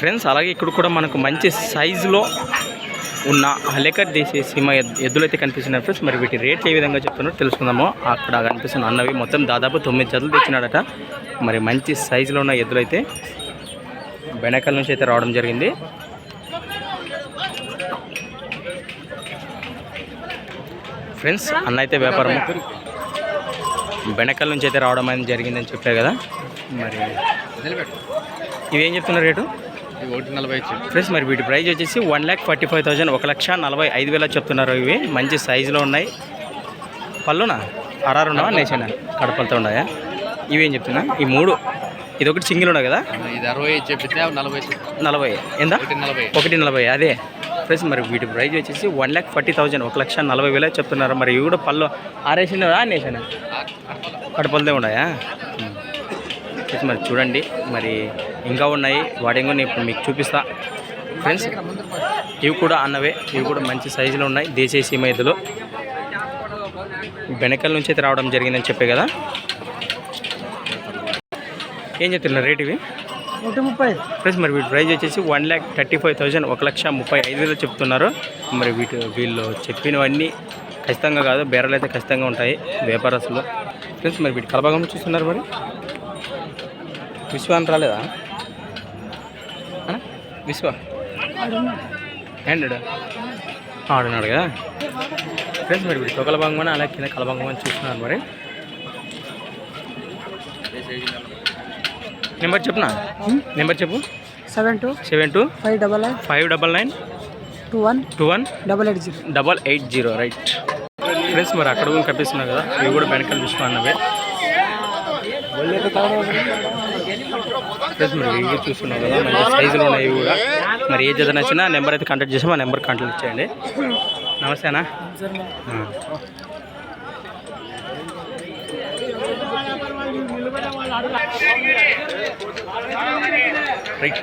Friends అలాగే ఇక్కడ కూడా మనకు మంచి సైజులో ఉన్న హలేకర్ దేశీయ సీమ ఎద్దులు అయితే కనిపిస్తున్నాయి ఫ్రెండ్స్. మరి వీటి రేట్లు ఏ విధంగా చెప్తున్నారో తెలుసుకుందాము. అక్కడ కనిపిస్తున్న అన్నవి మొత్తం దాదాపు తొమ్మిది జతలు తెచ్చినాడట మరి మంచి సైజులో ఉన్న ఎద్దులు అయితే బెనకల్ నుంచి అయితే రావడం జరిగింది. ఫ్రెండ్స్ అన్న అయితే వ్యాపారం బెనకల్ నుంచి అయితే రావడం అనేది జరిగిందని చెప్పారు కదా. మరి ఇవేం చెప్తున్నారు రేటు? ఒకటి నలభై ఫ్రెండ్స్ మరి వీటి ప్రైస్ వచ్చేసి one lakh forty five thousand ఒక లక్ష నలభై ఐదు వేల చెప్తున్నారు ఇవి. మంచి సైజులో ఉన్నాయి. పళ్ళునా? అరారు ఉన్నావా? నేసేనా కడపలతో ఉన్నాయా? ఇవేం చెప్తున్నా? ఈ మూడు. ఇది ఒకటి సింగిల్ ఉండవు కదా? ఇది అరవై చెప్పితే నలభై నలభై. ఎంత ఒకటి నలభై. ఒకటి నలభై అదే. ఫ్రెండ్స్ మరి వీటి ప్రైస్ వచ్చేసి వన్ ల్యాక్ ఫార్టీ థౌజండ్ ఒక లక్ష నలభై వేల చెప్తున్నారు. మరి ఇవి కూడా పళ్ళు ఆరేసినవా నేసేనా కడపలదే ఉన్నాయా? మరి చూడండి. మరి ఇంకా ఉన్నాయి. వాటి కూడా నేను ఇప్పుడు మీకు చూపిస్తా. ఫ్రెండ్స్ ఇవి కూడా అన్నవే. ఇవి కూడా మంచి సైజులో ఉన్నాయి. దేశీయ సీమ ఎద్దులు. బెనకల్ నుంచి అయితే రావడం జరిగిందని చెప్పే కదా. ఏం చెప్తున్నారు రేట్ ఇవి? ఒకటి ముప్పై ఫ్రెండ్స్ మరి వీటి ప్రైస్ వచ్చేసి one lakh thirty five thousand ఒక లక్ష ముప్పై ఐదు వేలు చెప్తున్నారు. మరి వీటి వీళ్ళు చెప్పినవన్నీ ఖచ్చితంగా కాదు. బేరాలు అయితే ఖచ్చితంగా ఉంటాయి వ్యాపారస్తులు. ఫ్రెండ్స్ మరి వీటి కలభాగం చూస్తున్నారు మరి? విశ్వ అని రాలేదా? విశ్వ? హండ్రెడ్ ఆడున్నాడు కదా. ఫ్రెండ్స్ మరి వీటి తొకల భాగం అలా కింద కలభాగం అని చూస్తున్నారు మరి? నెంబర్ చెప్పునా? నెంబర్ చెప్పు. Seven two seven two five double nine five double nine two one two one double eight zero. Double eight zero right. Friends మరి అక్కడ కూడా కనిపిస్తున్నాయి కదా ఇవి కూడా వెనకాల విశ్వ అన్నవే. ఇవి చూస్తున్నాం కదా మంచి సైజులో ఉన్నాయి ఇవి కూడా. మరి ఏ జత నచ్చినా నెంబర్ అయితే కాంటాక్ట్ చేసాం ఆ నెంబర్ కాంటాక్ట్ చేయండి. నమస్తే అన్న. ఆ. రైట్